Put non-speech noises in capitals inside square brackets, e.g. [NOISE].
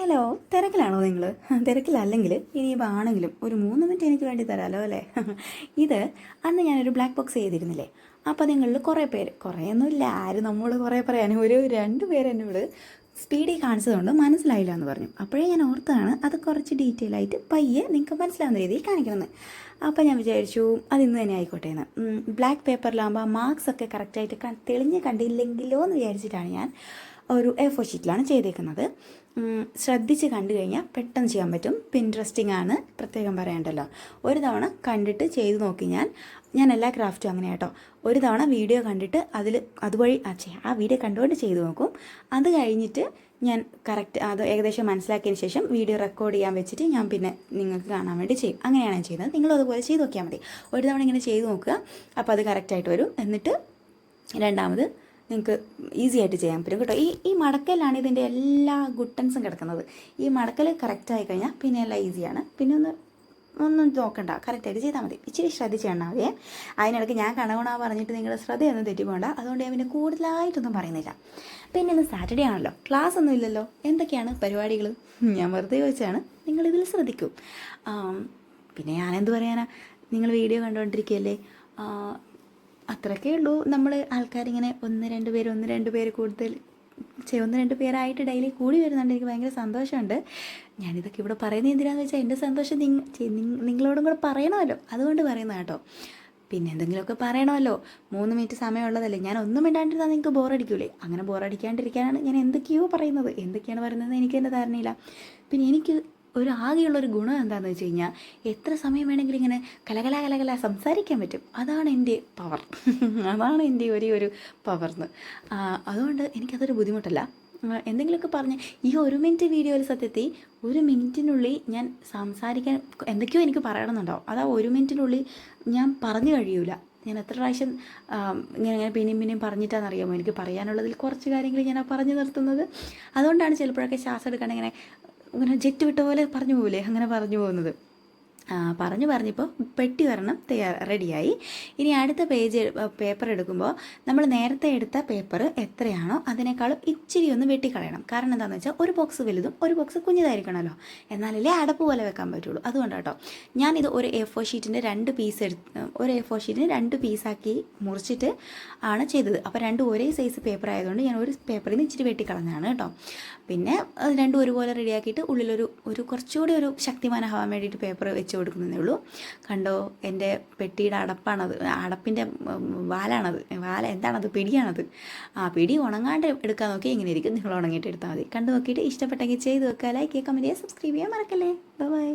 Hello തിരക്കിലാണോ നിങ്ങൾ തിരക്കിലല്ലെങ്കിൽ ഇനിയിപ്പോൾ ആണെങ്കിലും ഒരു മൂന്ന് മിനിറ്റ് എനിക്ക് വേണ്ടി തരാമല്ലോ അല്ലേ? ഇത് അന്ന് ഞാനൊരു ബ്ലാക്ക് ബോക്സ് ചെയ്തിരുന്നില്ലേ? അപ്പോൾ നിങ്ങളിൽ കുറേ പേര് കുറേയൊന്നുമില്ല ആരും നമ്മോട് കുറേ പറയാനും ഒരു രണ്ട് പേര് എന്നോട് സ്പീഡിൽ കാണിച്ചതുകൊണ്ട് മനസ്സിലായില്ല എന്ന് പറഞ്ഞു. അപ്പോഴേ ഞാൻ ഓർത്താണ് അത് കുറച്ച് ഡീറ്റെയിൽ ആയിട്ട് പയ്യെ നിങ്ങൾക്ക് മനസ്സിലാവുന്ന രീതിയിൽ കാണിക്കണമെന്ന്. അപ്പോൾ ഞാൻ വിചാരിച്ചു അത് ഇന്ന് തന്നെ ആയിക്കോട്ടെ എന്ന്. ബ്ലാക്ക് പേപ്പറിലാകുമ്പോൾ മാർക്സ് ഒക്കെ കറക്റ്റായിട്ട് തെളിഞ്ഞ് കണ്ടില്ലെങ്കിലോ എന്ന് വിചാരിച്ചിട്ടാണ് ഞാൻ ഒരു എ ഫോർ ഷീറ്റിലാണ് ചെയ്തേക്കുന്നത്. ശ്രദ്ധിച്ച് കണ്ടു കഴിഞ്ഞാൽ പെട്ടെന്ന് ചെയ്യാൻ പറ്റും. പിൻട്രസ്റ്റിംഗ് ആണ് പ്രത്യേകം പറയണ്ടല്ലോ. ഒരു തവണ കണ്ടിട്ട് ചെയ്തു നോക്കി ഞാൻ. ഞാൻ എല്ലാ ക്രാഫ്റ്റും അങ്ങനെ കേട്ടോ ഒരു തവണ വീഡിയോ കണ്ടിട്ട് അതിൽ അതുവഴി ആ ഛെ, ആ വീഡിയോ കണ്ടുകൊണ്ട് ചെയ്തു നോക്കും. അത് കഴിഞ്ഞിട്ട് ഞാൻ കറക്റ്റ് അത് ഏകദേശം മനസ്സിലാക്കിയതിന് ശേഷം വീഡിയോ റെക്കോർഡ് ചെയ്യാൻ വെച്ചിട്ട് ഞാൻ പിന്നെ നിങ്ങൾക്ക് കാണാൻ വേണ്ടി ചെയ്യും. അങ്ങനെയാണ് ഞാൻ ചെയ്യുന്നത്. നിങ്ങളും അതുപോലെ ചെയ്ത് നോക്കിയാൽ മതി. ഒരു തവണ ഇങ്ങനെ ചെയ്ത് നോക്കുക. അപ്പോൾ അത് കറക്റ്റായിട്ട് വരും. എന്നിട്ട് രണ്ടാമത് നിങ്ങൾക്ക് ഈസി ആയിട്ട് ചെയ്യാൻ പറ്റും കേട്ടോ. ഈ ഈ മടക്കലാണ് ഇതിന്റെ എല്ലാ ഗുട്ടൻസും കിടക്കുന്നത്. ഈ മടക്കൽ കറക്റ്റ് ആയി കഴിഞ്ഞാൽ പിന്നെ എല്ലാം ഈസിയാണ് പിന്നെ ഒന്ന് ഒന്നും നോക്കണ്ട. കറക്റ്റായിട്ട് ചെയ്താൽ മതി. ഇച്ചിരി ശ്രദ്ധിച്ച് മതിയേ. അതിനിടയ്ക്ക് ഞാൻ കണകുണ പറഞ്ഞിട്ട് നിങ്ങളുടെ ശ്രദ്ധയൊന്നും തെറ്റിപ്പോണ്ട. അതുകൊണ്ട് ഞാൻ പിന്നെ കൂടുതലായിട്ടൊന്നും പറയുന്നില്ല. പിന്നെ ഇന്ന് സാറ്റർഡേ ആണല്ലോ. ക്ലാസ് ഒന്നും ഇല്ലല്ലോ. എന്തൊക്കെയാണ് പരിപാടികൾ? ഞാൻ വെറുതെ ചോദിച്ചാണ് നിങ്ങളിതിൽ ശ്രദ്ധിക്കൂ. പിന്നെ ഞാനെന്ത് പറയാനാ? നിങ്ങൾ വീഡിയോ കണ്ടുകൊണ്ടിരിക്കുകയല്ലേ അത്രയൊക്കെ ഉള്ളൂ. നമ്മൾ ആൾക്കാരിങ്ങനെ ഒന്ന് രണ്ട് പേര് ഒന്ന് രണ്ട് പേര് കൂടുതൽ ഒന്ന് രണ്ട് പേരായിട്ട് ഡെയിലി കൂടി വരുന്നുണ്ട്. എനിക്ക് ഭയങ്കര സന്തോഷമുണ്ട്. ഞാനിതൊക്കെ ഇവിടെ പറയുന്നത് എന്തിനാണെന്ന് വെച്ചാൽ എന്റെ സന്തോഷം നിങ്ങളോടും കൂടെ പറയണമല്ലോ. അതുകൊണ്ട് പറയുന്ന കേട്ടോ. പിന്നെ എന്തെങ്കിലുമൊക്കെ പറയണമല്ലോ. മൂന്ന് മിനിറ്റ് സമയമുള്ളതല്ലേ. ഞാൻ ഒന്നും മിണ്ടാണ്ടിരുന്നാൽ നിങ്ങൾക്ക് ബോറടിക്കൂലേ? അങ്ങനെ ബോറടിക്കാണ്ടിരിക്കാനാണ് ഞാൻ എന്തൊക്കെയോ പറയുന്നത്. എന്തൊക്കെയാണ് പറയുന്നത് എനിക്ക് എന്റെ ധാരണയില്ല. പിന്നെ എനിക്ക് ഒരു ആകെയുള്ള ഒരു ഗുണം എന്താണെന്ന് വെച്ച് കഴിഞ്ഞാൽ എത്ര സമയം വേണമെങ്കിലും ഇങ്ങനെ കലകല കലകല സംസാരിക്കാൻ പറ്റും. അതാണ് എന്റെ പവർ [LAUGHS] അതാണ് എന്റെ ഒരേ ഒരു പവർന്ന് അതുകൊണ്ട് എനിക്കതൊരു ബുദ്ധിമുട്ടല്ല. എന്തെങ്കിലുമൊക്കെ പറഞ്ഞ് ഈ ഒരു മിനിറ്റ് വീഡിയോയിൽ സത്യത്തിൽ ഒരു മിനിറ്റിനുള്ളിൽ ഞാൻ സംസാരിക്കാൻ എന്തൊക്കെയോ എനിക്ക് പറയണമെന്നുണ്ടാവും അതാ ഒരു മിനിറ്റിനുള്ളിൽ ഞാൻ പറഞ്ഞു കഴിയൂല. ഞാൻ എത്ര പ്രാവശ്യം ഇങ്ങനെ ഇങ്ങനെ പിന്നെയും പിന്നെയും പറഞ്ഞിട്ടാണെന്നറിയാമോ? എനിക്ക് പറയാനുള്ളതിൽ കുറച്ച് കാര്യങ്ങൾ ഞാൻ പറഞ്ഞു നിർത്തുന്നത്. അതുകൊണ്ടാണ് ചിലപ്പോഴൊക്കെ ശ്വാസം എടുക്കാൻ ഇങ്ങനെ ഇങ്ങനെ ജെറ്റ് വിട്ട പോലെ പറഞ്ഞു പോകില്ലേ അങ്ങനെ പറഞ്ഞു പോകുന്നത്. പറഞ്ഞു പറഞ്ഞിപ്പോൾ പെട്ടി വരണം തയ്യാർ റെഡിയായി ഇനി അടുത്ത പേജ് പേപ്പർ എടുക്കുമ്പോൾ നമ്മൾ നേരത്തെ എടുത്ത പേപ്പർ എത്രയാണോ അതിനേക്കാളും ഇച്ചിരി ഒന്ന് വെട്ടിക്കളയണം. കാരണം എന്താണെന്ന് വെച്ചാൽ ഒരു ബോക്സ് വലുതും ഒരു ബോക്സ് കുഞ്ഞതായിരിക്കണമല്ലോ. എന്നാലല്ലേ അടപ്പ് പോലെ വെക്കാൻ പറ്റുള്ളൂ. അതുകൊണ്ട് കേട്ടോ ഞാനിത് ഒരു എ ഫോർ ഷീറ്റിന്റെ രണ്ട് പീസ് എടുത്ത് ഒരു എ ഫോർ ഷീറ്റിന് രണ്ട് പീസാക്കി മുറിച്ചിട്ട് ആണ് ചെയ്തത്. അപ്പോൾ രണ്ടും ഒരേ സൈസ് പേപ്പർ ആയതുകൊണ്ട് ഞാൻ ഒരു പേപ്പറിൽ നിന്ന് ഇച്ചിരി വെട്ടിക്കളഞ്ഞാണ് കേട്ടോ പിന്നെ രണ്ടും ഒരുപോലെ റെഡിയാക്കിയിട്ട് ഉള്ളിലൊരു ഒരു കുറച്ചുകൂടി ഒരു ശക്തിമാനാവാൻ വേണ്ടിയിട്ട് പേപ്പർ വെച്ച് കൊടുക്കുന്നതേ ഉള്ളൂ കണ്ടോ എന്റെ പെട്ടിയുടെ അടപ്പാണത് അടപ്പിന്റെ വാലാണത്. വാല എന്താണത്? പിടിയാണത്. ആ പിടി ഉണങ്ങാണ്ട് എടുക്കാൻ നോക്കി ഇങ്ങനെ ഇരിക്കും. നിങ്ങൾ ഉണങ്ങിയിട്ട് എടുത്താൽ മതി. കണ്ടു നോക്കിയിട്ട് ഇഷ്ടപ്പെട്ടെങ്കിൽ ചെയ്ത് വെക്കുക ലൈക്ക് ചെയ്യുക കമന്റ് ചെയ്യുക സബ്സ്ക്രൈബ് ചെയ്യാൻ മറക്കല്ലേ. ബൈ